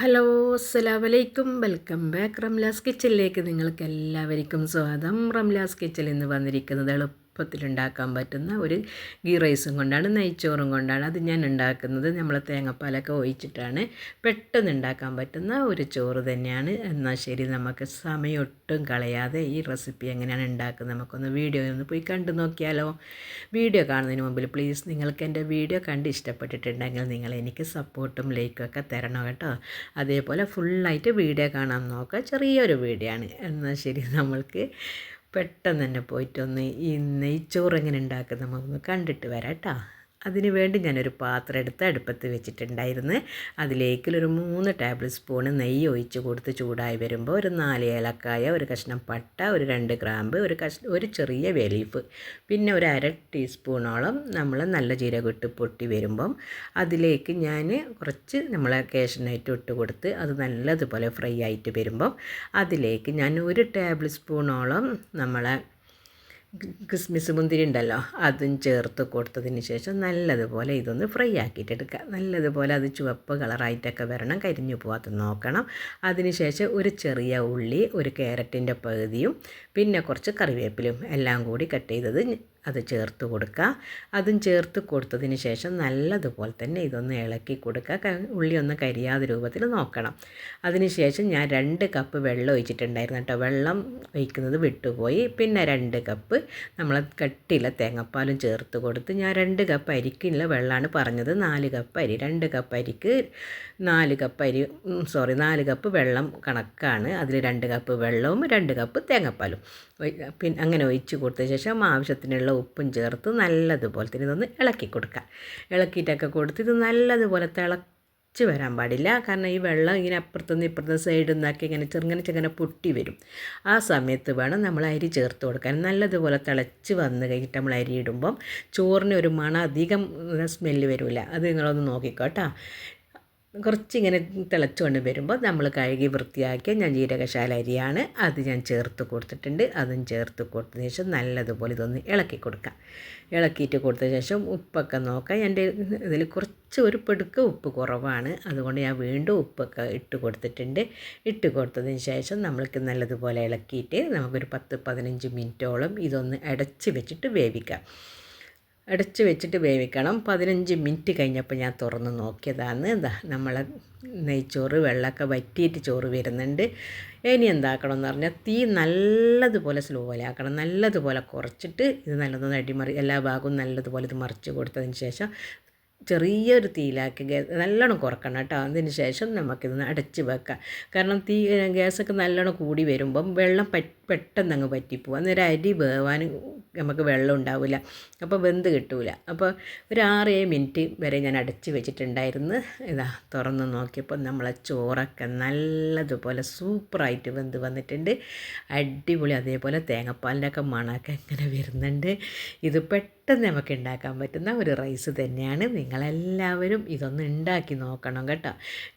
Hello അസ്സലാമലൈക്കും. Welcome back Ramla's കിച്ചനിലേക്ക് നിങ്ങൾക്ക് എല്ലാവർക്കും സ്വാഗതം. റംലാസ് കിച്ചൻ എന്ന് വന്നിരിക്കുന്നത് എളുപ്പം എളുപ്പത്തിലുണ്ടാക്കാൻ പറ്റുന്ന ഒരു ഗീ റൈസും കൊണ്ടാണ് നെയ്ച്ചോറും കൊണ്ടാണ് അത് ഞാൻ ഉണ്ടാക്കുന്നത്. നമ്മൾ തേങ്ങാപ്പാലൊക്കെ ഒഴിച്ചിട്ടാണ് പെട്ടെന്ന് ഉണ്ടാക്കാൻ പറ്റുന്ന ഒരു ചോറ് തന്നെയാണ്. എന്നാൽ ശരി നമുക്ക് സമയമൊട്ടും കളയാതെ ഈ റെസിപ്പി എങ്ങനെയാണ് ഉണ്ടാക്കുന്നത് നമുക്കൊന്ന് വീഡിയോ ഒന്ന് പോയി കണ്ടു നോക്കിയാലോ. വീഡിയോ കാണുന്നതിന് മുമ്പിൽ പ്ലീസ് നിങ്ങൾക്ക് എന്റെ വീഡിയോ കണ്ട് ഇഷ്ടപ്പെട്ടിട്ടുണ്ടെങ്കിൽ നിങ്ങൾ എനിക്ക് സപ്പോർട്ടും ലൈക്കും ഒക്കെ തരണം കേട്ടോ. അതേപോലെ ഫുള്ളായിട്ട് വീഡിയോ കാണാൻ നോക്കുക. ചെറിയൊരു വീഡിയോ ആണ്. എന്നാൽ ശരി നമ്മൾക്ക് പെട്ടെന്ന് തന്നെ പോയിട്ടൊന്ന് ഈ നെയ്ച്ചോറ് എങ്ങനെ ഉണ്ടാക്കുന്ന നമുക്കൊന്ന് കണ്ടിട്ട് വരാം കേട്ടോ. അതിന് വേണ്ടി ഞാനൊരു പാത്രം എടുത്ത് അടുപ്പത്ത് വെച്ചിട്ടുണ്ടായിരുന്നു. അതിലേക്കൊരു മൂന്ന് ടേബിൾ സ്പൂൺ നെയ്യ് ഒഴിച്ച് കൊടുത്ത് ചൂടായി വരുമ്പോൾ ഒരു നാല് ഏലക്കായ ഒരു കഷ്ണം പട്ട ഒരു രണ്ട് ഗ്രാമ്പ് ഒരു കഷ് ഒരു ചെറിയ വെലീഫ്. പിന്നെ ഒരു അര ടീസ്പൂണോളം നമ്മൾ നല്ല ജീരകം ഇട്ട് പൊട്ടി വരുമ്പം അതിലേക്ക് ഞാൻ കുറച്ച് നമ്മളെ കേഷനായിട്ട് ഇട്ട് കൊടുത്ത് അത് നല്ലതുപോലെ ഫ്രൈ ആയിട്ട് വരുമ്പം അതിലേക്ക് ഞാൻ ഒരു ടേബിൾ സ്പൂണോളം നമ്മളെ കിസ്മിസ് മുന്തിരി ഉണ്ടല്ലോ അതും ചേർത്ത് കൊടുത്തതിന് ശേഷം നല്ലതുപോലെ ഇതൊന്ന് ഫ്രൈ ആക്കിയിട്ട് എടുക്കുക. നല്ലതുപോലെ അത് ചുവപ്പ് കളറായിട്ടൊക്കെ വരണം കരിഞ്ഞു പോകാത്ത നോക്കണം. അതിനുശേഷം ഒരു ചെറിയ ഉള്ളി ഒരു ക്യാരറ്റിന്റെ പകുതിയും പിന്നെ കുറച്ച് കറിവേപ്പിലും എല്ലാം കൂടി കട്ട് ചെയ്തത് അത് ചേർത്ത് കൊടുക്കുക. അതും ചേർത്ത് കൊടുത്തതിന് ശേഷം നല്ലതുപോലെ തന്നെ ഇതൊന്ന് ഇളക്കി കൊടുക്കുക. ഉള്ളി ഒന്ന് കരിയാതെ രൂപത്തിൽ നോക്കണം. അതിനുശേഷം ഞാൻ രണ്ട് കപ്പ് വെള്ളം ഒഴിച്ചിട്ടുണ്ടായിരുന്നു കേട്ടോ. വെള്ളം ഒഴിക്കുന്നത് വിട്ടുപോയി. പിന്നെ രണ്ട് കപ്പ് നമ്മൾ കട്ടിയില്ല തേങ്ങാപ്പാലും ചേർത്ത് കൊടുത്ത് ഞാൻ രണ്ട് കപ്പ് അരിക്കുള്ള വെള്ളമാണ് പറഞ്ഞത്. നാല് കപ്പ് അരി രണ്ട് കപ്പ് അരിക്ക് നാല് കപ്പ് അരി സോറി നാല് കപ്പ് വെള്ളം കണക്കാണ്. അതിൽ രണ്ട് കപ്പ് വെള്ളവും രണ്ട് കപ്പ് തേങ്ങാപ്പാലും. പിന്നെ അങ്ങനെ ഒഴിച്ച് കൊടുത്ത ശേഷം ആവശ്യത്തിനുള്ള ഉപ്പും ചേർത്ത് നല്ലതുപോലെ തന്നെ ഇതൊന്ന് ഇളക്കി കൊടുക്കുക ഇളക്കിയിട്ടൊക്കെ കൊടുത്ത് ഇത് നല്ലതുപോലെ തിളച്ച് വരാൻ പാടില്ല. കാരണം ഈ വെള്ളം ഇങ്ങനെ അപ്പുറത്തുനിന്ന് ഇപ്പുറത്തെ സൈഡിൽ നിന്നൊക്കെ ഇങ്ങനെ ചെറുങ്ങനെ ചെറുങ്ങനെ പൊട്ടി വരും. ആ സമയത്ത് വേണം നമ്മൾ അരി ചേർത്ത് കൊടുക്കാൻ. നല്ലതുപോലെ തിളച്ച് വന്ന് കഴിഞ്ഞിട്ട് നമ്മൾ അരി ഇടുമ്പം ചോറിന് ഒരു മണം അധികം സ്മെല്ല് വരില്ല അത് നിങ്ങളൊന്ന് നോക്കിക്കോട്ടോ കുറച്ചിങ്ങനെ തിളച്ചുകൊണ്ട് വരുമ്പോൾ നമ്മൾ കഴുകി വൃത്തിയാക്കിയ ഞാൻ ജീരകശാല അരിയാണ്. അത് ഞാൻ ചേർത്ത് കൊടുത്തിട്ടുണ്ട്. അതും ചേർത്ത് കൊടുത്തതിന് ശേഷം നല്ലതുപോലെ ഇതൊന്ന് ഇളക്കി കൊടുക്കാം. ഇളക്കിയിട്ട് കൊടുത്ത ശേഷം ഉപ്പൊക്കെ നോക്കാം. എന്റെ ഇതിൽ കുറച്ച് ഒരു പെടുക്ക ഉപ്പ് കുറവാണ്. അതുകൊണ്ട് ഞാൻ വീണ്ടും ഉപ്പൊക്കെ ഇട്ട് കൊടുത്തിട്ടുണ്ട്. ഇട്ട് കൊടുത്തതിന് ശേഷം നമ്മൾക്ക് നല്ലതുപോലെ ഇളക്കിയിട്ട് നമുക്കൊരു പത്ത് പതിനഞ്ച് മിനിറ്റോളം ഇതൊന്ന് അടച്ച് വെച്ചിട്ട് വേവിക്കാം. അടച്ച് വെച്ചിട്ട് വേവിക്കണം. പതിനഞ്ച് മിനിറ്റ് കഴിഞ്ഞപ്പോൾ ഞാൻ തുറന്ന് നോക്കിയതാണ്. എന്താ നമ്മളെ നെയ്ച്ചോറ് വെള്ളമൊക്കെ വറ്റിയിട്ട് ചോറ് വരുന്നുണ്ട്. ഇനി എന്താക്കണം എന്ന് പറഞ്ഞാൽ തീ നല്ലതുപോലെ സ്ലോയിലാക്കണം നല്ലതുപോലെ കുറച്ചിട്ട് ഇത് നല്ലതൊന്ന് അടിമറി എല്ലാ ഭാഗവും നല്ലതുപോലെ ഇത് മറിച്ച് കൊടുത്തതിന് ശേഷം ചെറിയൊരു തീയിലാക്കി നല്ലോണം കുറക്കണം കേട്ടോ. അതിന് ശേഷം നമുക്കിതൊന്ന് അടച്ച് വെക്കാം. കാരണം തീ ഗ്യാസൊക്കെ നല്ലോണം കൂടി വരുമ്പം വെള്ളം പെട്ടെന്ന് അങ്ങ് പറ്റിപ്പോവും അന്നേരം അരി വേവാൻ നമുക്ക് വെള്ളം ഉണ്ടാവില്ല അപ്പോൾ വെന്ത് കിട്ടൂല. അപ്പോൾ ഒരു ആറ് മിനിറ്റ് വരെ ഞാൻ അടച്ച് വെച്ചിട്ടുണ്ടായിരുന്നു. ഇതാ തുറന്ന് നോക്കിയപ്പോൾ നമ്മളെ ചോറൊക്കെ നല്ലതുപോലെ സൂപ്പറായിട്ട് വെന്ത് വന്നിട്ടുണ്ട്. അടിപൊളി അതേപോലെ തേങ്ങാപ്പാലിന്റെ ഒക്കെ മണമൊക്കെ ഇങ്ങനെ വരുന്നുണ്ട്. ഇത് പെട്ടെന്ന് പെട്ടെന്ന് നമുക്ക് ഉണ്ടാക്കാൻ പറ്റുന്ന ഒരു റൈസ് തന്നെയാണ്. നിങ്ങളെല്ലാവരും ഇതൊന്ന് ഉണ്ടാക്കി നോക്കണം കേട്ടോ.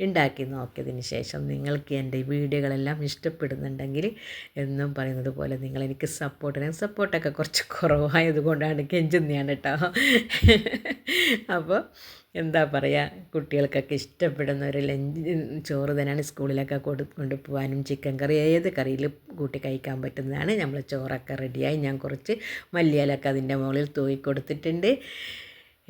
ഉണ്ടാക്കി നോക്കിയതിന് ശേഷം നിങ്ങൾക്ക് എന്റെ വീഡിയോകളെല്ലാം ഇഷ്ടപ്പെടുന്നുണ്ടെങ്കിൽ എന്നും പറയുന്നത് പോലെ നിങ്ങൾ എനിക്ക് സപ്പോർട്ടിന് സപ്പോർട്ടൊക്കെ കുറച്ച് കുറവായതുകൊണ്ടാണ് കെഞ്ചുന്നതാണ് കേട്ടോ. അപ്പോൾ എന്താ പറയുക കുട്ടികൾക്കൊക്കെ ഇഷ്ടപ്പെടുന്ന ഒരു ലഞ്ച് ചോറ് തന്നെയാണ് സ്കൂളിലൊക്കെ കൊടു കൊണ്ടുപോകാനും ചിക്കൻ കറി ഏത് കറിയിൽ കൂട്ടി കഴിക്കാൻ പറ്റുന്നതാണ്. നമ്മൾ ചോറൊക്കെ റെഡിയായി ഞാൻ കുറച്ച് മല്ലിയിലൊക്കെ അതിന്റെ മുകളിൽ തൂക്കി കൊടുത്തിട്ടുണ്ട്.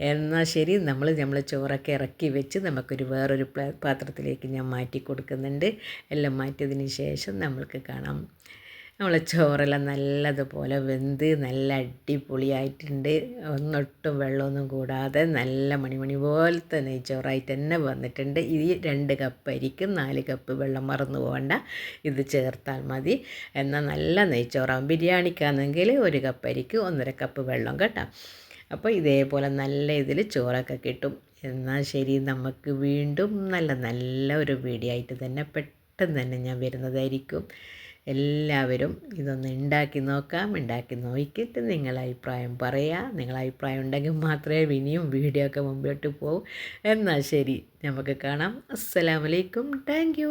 എന്നാൽ ശരി നമ്മൾ നമ്മൾ ചോറൊക്കെ ഇറക്കി വെച്ച് നമുക്കൊരു വേറൊരു പാത്രത്തിലേക്ക് ഞാൻ മാറ്റി കൊടുക്കുന്നുണ്ട്. എല്ലാം മാറ്റിയതിന് ശേഷം നമ്മൾക്ക് കാണാം. നമ്മളെ ചോറെല്ലാം നല്ലതുപോലെ വെന്ത് നല്ല അടിപൊളിയായിട്ടുണ്ട്. ഒന്നൊട്ടും വെള്ളമൊന്നും കൂടാതെ നല്ല മണിമണി പോലത്തെ നെയ്ച്ചോറായിട്ട് തന്നെ വന്നിട്ടുണ്ട്. ഈ രണ്ട് കപ്പ് അരിക്കും നാല് കപ്പ് വെള്ളം മറന്നു പോകണ്ട ഇത് ചേർത്താൽ മതി. എന്നാൽ നല്ല നെയ്ച്ചോറാകും ബിരിയാണിക്കാണെങ്കിൽ ഒരു കപ്പ് അരിക്ക് ഒന്നര കപ്പ് വെള്ളം കേട്ടോ. അപ്പോൾ ഇതേപോലെ നല്ല ഇതിൽ ചോറൊക്കെ കിട്ടും. എന്നാൽ ശരി നമുക്ക് വീണ്ടും നല്ല നല്ല ഒരു വീഡിയോ ആയിട്ട് തന്നെ പെട്ടെന്ന് തന്നെ ഞാൻ വരുന്നതായിരിക്കും. എല്ലാവരും ഇതൊന്ന് ഉണ്ടാക്കി നോക്കാം. ഉണ്ടാക്കി നോക്കിയിട്ട് നിങ്ങൾ അഭിപ്രായം പറയാം. നിങ്ങൾ അഭിപ്രായം ഉണ്ടെങ്കിൽ മാത്രമേ ഇനിയും വീഡിയോ ഒക്കെ മുമ്പോട്ട് പോകൂ എന്നാൽ ശരി നമുക്ക് കാണാം. അസ്സലാമലൈക്കും താങ്ക്